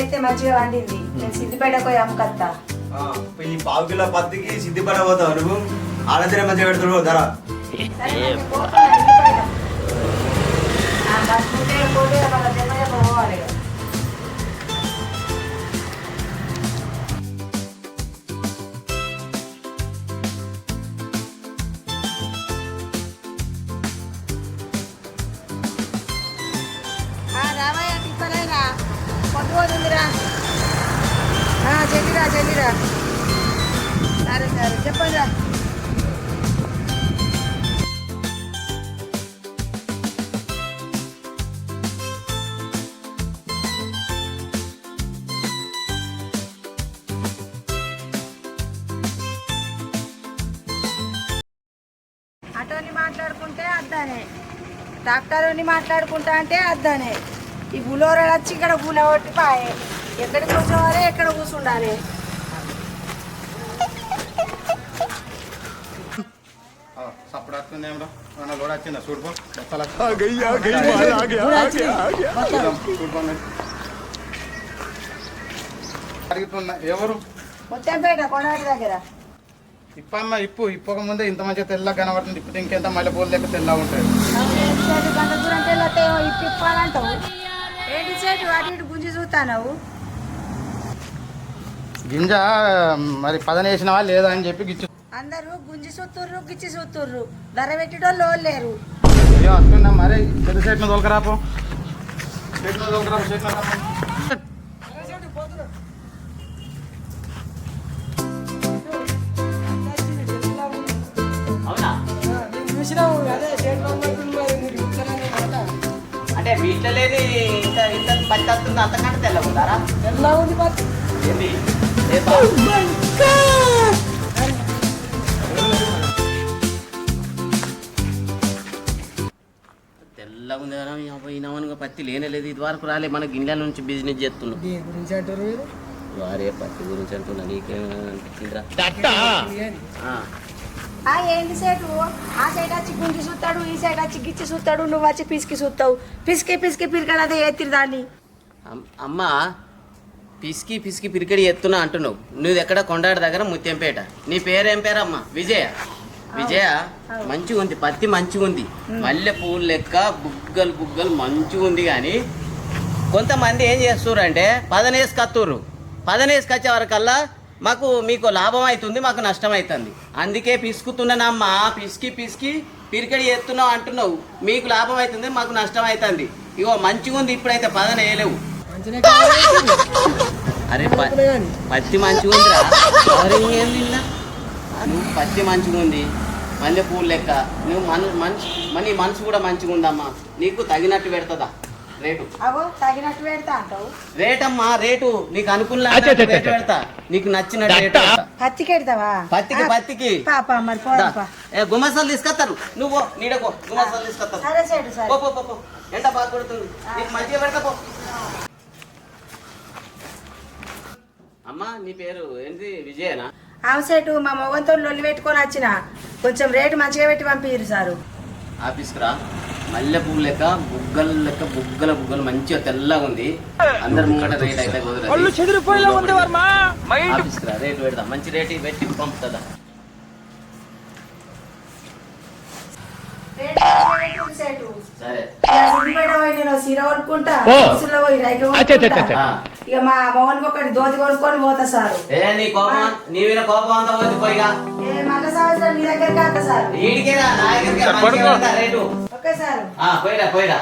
అయితే మంచిగా వండింది. నేను సిద్దిపేటకు పోయి అమ్మకత్తా. ఈ పావు కిలో పత్తికి సిద్ధిపడ పోతావు నువ్వు. మంచిగా పెడుతున్నావు ధర. సరే, మరి పోతున్నా, సిద్దిపేట. ఆ, బస్ ఉంటే పోతే వాళ్ళ చెల్లిరా చెల్లిరా సరే సరే. చెప్పండి రా. అటోని మాట్లాడుకుంటే అద్దానే. డాక్టర్ని మాట్లాడుకుంటా అంటే అద్దానే. ఈ బులోరాలు వచ్చి ఇక్కడ బుల పాయే. ఎక్కడికి వచ్చేవారే ఎక్కడ ఎవరు? ముత్తంపేట దగ్గర. ఇప్పమ్మ ఇప్పు. ఇప్పక ముందే ఇంత మంచిగా తెల్లగా కనబడుతుంది. ఇప్పితే ఇంకెంత మల్లె పూలు లెక్క తెల్లతే ఇప్పి ఇప్పాలంటావు. ఏంటి గుంజి చూస్తావు గింజ మరి పదనేసినవా లేదా అని చెప్పి గిచ్చు. అందరూ గుంజి చూస్తుర్రు గిచ్చి చూస్తుర్రు ధర వాళ్ళు లేరు. అయ్యో వస్తున్నా మరి తోలకరాపో చెట్ను తోలకరాపో చెట్ను అంటే వీటిలో లేని ఇంత ఇంత పచ్చి వస్తుంది అంతకంటే తెల్లగుందారా ఏంది ఏపా? తెల్లగా ఉంది కదా పోయినామని పత్తి లేనేలేదు ఇది వరకు రాలే మన గిన్నెల నుంచి బిజినెస్ చేస్తున్నాం వారే పత్తి గురించి అంటున్నా నీకేమైనా అనిపించిందిరా? ఆ. ఆ ఏంటి సేటు? ఆ సైడ్ వచ్చి గుంజి చూస్తాడు ఈ సైడ్ వచ్చి గిచ్చి చూస్తాడు నువ్వు వచ్చి పిసికి చూస్తావు పిసికి పిసికి పిరికడదే ఎత్తిరి దాన్ని. అమ్- అమ్మ పిసికి పిసికి పిరికడి ఎత్తున్నా అంటున్నావు. నువ్వు ఎక్కడ కొండాడి దగ్గర ముత్యంపేట? నీ పేరేం పేరమ్మా? విజయ. విజయ మంచిగా ఉంది పత్తి మంచిగా ఉంది మల్లె పువ్వులు లెక్క బుగ్గలు బుగ్గలు మంచిగా ఉంది కానీ కొంతమంది ఏం చేస్తుర్రు అంటే పదనేసి కత్తుర్రు. పదనేసి కచ్చే వరకల్లా మాకు మీకు లాభం అవుతుంది మాకు నష్టం అవుతుంది అందుకే పిసుకుతున్నానమ్మా పిసికి పిసికి పిరికడి ఎత్తున్నావు అంటున్నావు. మీకు లాభం అవుతుంది మాకు నష్టం అవుతుంది ఇగో మంచిగా ఉంది ఇప్పుడైతే పదన వేయలేవు అరే పత్తి మంచిగా ఉందిరా. అరే ఏం తిన్నా? నువ్వు పత్తి మంచిగా ఉంది. మల్లె పువ్వు లెక్క. నువ్వు మన మనసు మన నీ మనసు కూడా మంచిగా ఉందమ్మా. నీకు తగినట్టు పెడుతుందా? రేటు. అవో తగినట్టు పెడతా అంటావు. రేటమ్మా రేటు. నీకు అనుకున్న పెడతా. నీకు నచ్చిన రేటు. పత్తికి పెడతావా? పత్తికి పత్తికి. పాప మరి ఏ గుమ్మసాలు తీసుకొస్తారు. నువ్వు నీడకో గుమ్మసాలు తీసుకొస్తారు. సరే సేటు సరే. పో పో పో, పో. ఎండ బాగా కొడుతుంది. నీకు మంచిగా పెడతా పో. అమ్మా నీ పేరు ఏంటి విజయనా? ఆమె సేటు మా మొగంతో లొల్లి పెట్టుకొని వచ్చిన. కొంచెం రేటు మంచిగా పెట్టి పంపిరు సారు. ఆఫీస్కి రా. మల్లె పువ్వు లెక్క బుగ్గలు లెక్క బుగ్గల బుగ్గలు మంచిగా తెల్లగా ఉంది. అందరి ముంగట రేట్ అయితే కుదరదు. ఆఫీస్కి రా రేటు పెడతా. మంచి రేటు పెట్టి పంపుతుందా రేటు సరే. చీర కొనుక్కుంటా. బస్సులో ఇక మా మొగనికి ఒకటి దోతి కొనుక్కొని పోతా సారు. ఏ నీ కోపం నీ మీద కోపం అంతా పోతే పోయిగా. ఏ మళ్ళా సంవత్సరం మీ దగ్గరికి వస్తా సారు. ఈడికేరా నా దగ్గరికి మంచిగా రేటు ఓకే సారు. ఆ, పోయిరా పోయిరా.